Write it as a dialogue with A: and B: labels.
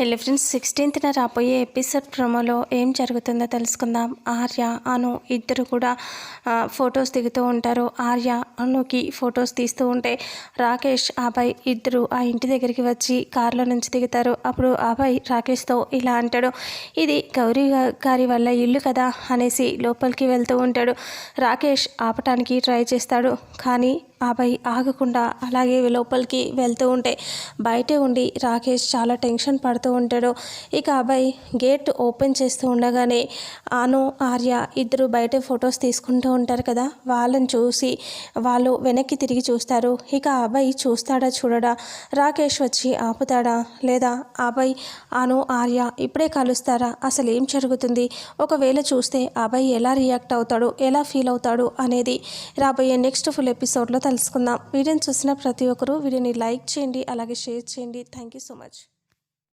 A: Hello friends సిక్స్టీన్త్న రాబోయే episode ప్రోమోలో ఏం జరుగుతుందో తెలుసుకుందాం. ఆర్య అను ఇద్దరు కూడా ఫొటోస్ దిగుతూ ఉంటారు. ఆర్య అనుకి ఫొటోస్ తీస్తూ ఉంటే రాకేష్ అభయ్ ఇద్దరు ఆ ఇంటి దగ్గరికి వచ్చి కారులో నుంచి దిగుతారు. అప్పుడు అభయ్ రాకేష్తో ఇలా అంటాడు ఇది గౌరీ గారి వల్ల ఇల్లు కదా అనేసి లోపలికి వెళ్తూ ఉంటాడు. రాకేష్ ఆపటానికి ట్రై చేస్తాడు కానీ ఆపై ఆగకుండా అలాగే లోపలికి వెళ్తూ ఉంటే బయటే ఉండి రాకేష్ చాలా టెన్షన్ పడుతూ ఉంటాడు. ఇక అబ్బాయి గేట్ ఓపెన్ చేస్తూ ఉండగానే అను ఆర్య ఇద్దరు బయట ఫొటోస్ తీసుకుంటూ ఉంటారు కదా. వాళ్ళని చూసి వాళ్ళు వెనక్కి తిరిగి చూస్తారు. ఇక అబ్బాయి చూస్తాడా చూడడా? రాకేష్ వచ్చి ఆపుతాడా? లేదా అబ్బాయి అను ఆర్య ఇప్పుడే కలుస్తారా? అసలు ఏం జరుగుతుంది? ఒకవేళ చూస్తే అబ్బాయి ఎలా రియాక్ట్ అవుతాడు? ఎలా ఫీల్ అవుతాడు? అనేది రాబోయే నెక్స్ట్ ఫుల్ ఎపిసోడ్లో తెలుసుకుందాం. వీడియోని చూసిన ప్రతి ఒక్కరూ వీడియోని లైక్ చేయండి అలాగే షేర్ చేయండి. Thank you so much.